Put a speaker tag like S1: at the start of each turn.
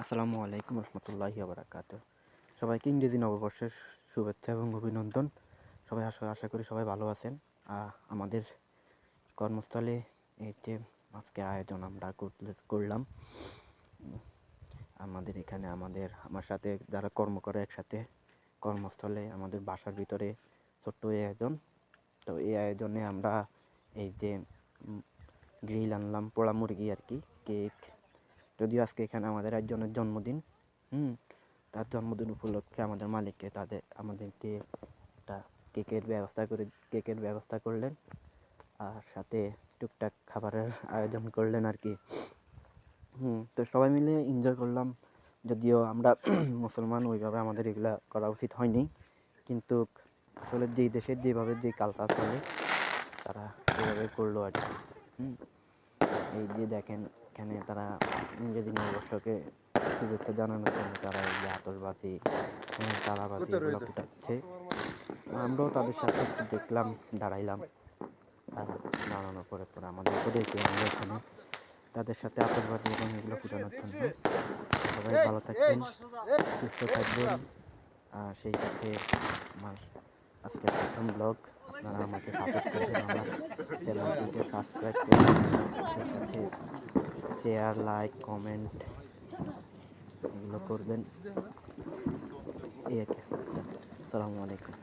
S1: আসসালামু আলাইকুম রহমতুল্লাহি আবরাকাত সবাইকে ইংরেজি নববর্ষের শুভেচ্ছা এবং অভিনন্দন। সবাই আশা আশা করি সবাই ভালো আছেন। আমাদের কর্মস্থলে এই যে আজকের আয়োজন আমরা করলাম। আমাদের এখানে আমাদের, আমার সাথে যারা কর্ম করে একসাথে কর্মস্থলে আমাদের বাসার ভিতরে ছোট্ট এই আয়োজন। তো এই আয়োজনে আমরা এই যে গ্রিল আনলাম, পোড়া মুরগি আর কি, কেক যদিও আজকে এখানে আমাদের একজনের জন্মদিন, হুম, তার জন্মদিন উপলক্ষে আমাদের মালিককে তাদের, আমাদেরকে একটা কেকের ব্যবস্থা করে, কেকের ব্যবস্থা করলেন। আর সাথে টুকটাক খাবারের আয়োজন করলেন আর কি। হুম, তো সবাই মিলে এনজয় করলাম। যদিও আমরা মুসলমান, ওইভাবে আমাদের এগুলো করা উচিত হয়নি। কিন্তু আসলে যেই দেশের যেভাবে যে কালচার চলে, তারা এভাবে করল আর কি। হুম এই যে দেখেন এখানে তারা ইংরেজি নববর্ষকে শুভেচ্ছা জানানোর জন্য তারা এই যে আতশবাজি হ্যাঁ, তারাবাজি এগুলো ফুটাচ্ছে। আমরাও তাদের সাথে একটু দেখলাম দাঁড়াইলাম। আর দাঁড়ানোর পরে পরে আমাদের দেখি আমরা এখানে। তাদের সাথে আতশবাজি এবং এগুলো ফুটানোর জন্য। সবাই ভালো থাকবেন সুস্থ থাকবেন। আর সেই সাথে আমার আজকে প্রথম ব্লগ আপনারা আমাকে সাপোর্ট করবেন, আমার চ্যানেলটিকে সাবস্ক্রাইব করবেন। শেয়ার লাইক কমেন্ট এগুলো করবেন। এই আর কি। আসসালামু আলাইকুম।